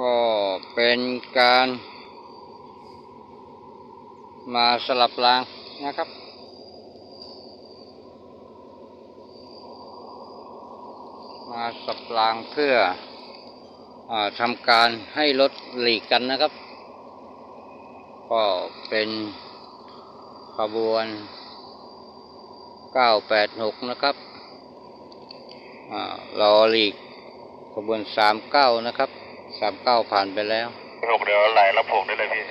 ก็เป็นการมาสลับรางนะครับ มาสลับรางเพื่ออทำการให้รถหลีกกันนะครับ ก็เป็นขบวน 986 นะครับอารอหลีกขบวน 39 นะครับ 39ผ่านไปแล้วหกเดี๋ยวไหลรับผมได้เลยพี่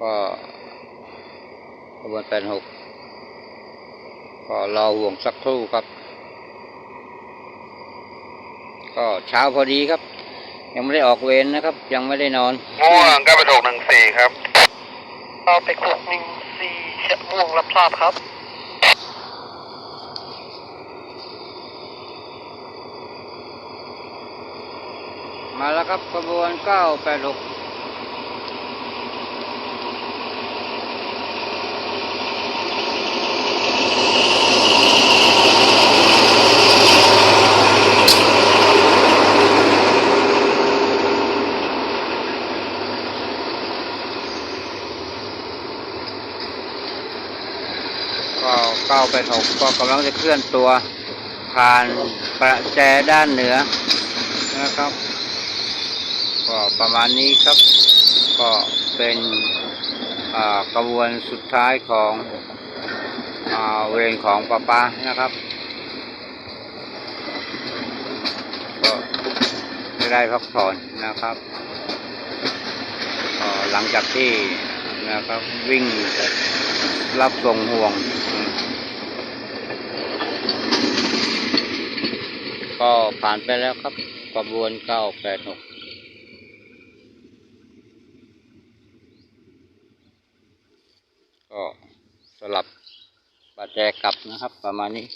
ก็ขบวน86ก็รอห่วงสักครู่ครับ ก็เช้าพอดีครับ ยังไม่ได้ออกเวรนะครับ ยังไม่ได้นอนม่วงเก้าแปดหกหนึ่งสี่ครับเราไปหกหนึ่งสี่เชะม่วงรับทราบครับ มาแล้วครับขบวน 986ก็986ก็กำลังจะเคลื่อนตัวผ่านประแจด้านเหนือนะครับ ก็ประมาณนี้ครับ ก็เป็นกระบวนสุดท้ายของอเวรของป้าป้านะครับ ก็ได้พักผ่อนนะครับ หลังจากที่นะครับวิ่งรับส่งห่วง ก็ผ่านไปแล้วครับกระบวนการ986ก็ สลับปัจแจกลับนะครับ ประมาณนี้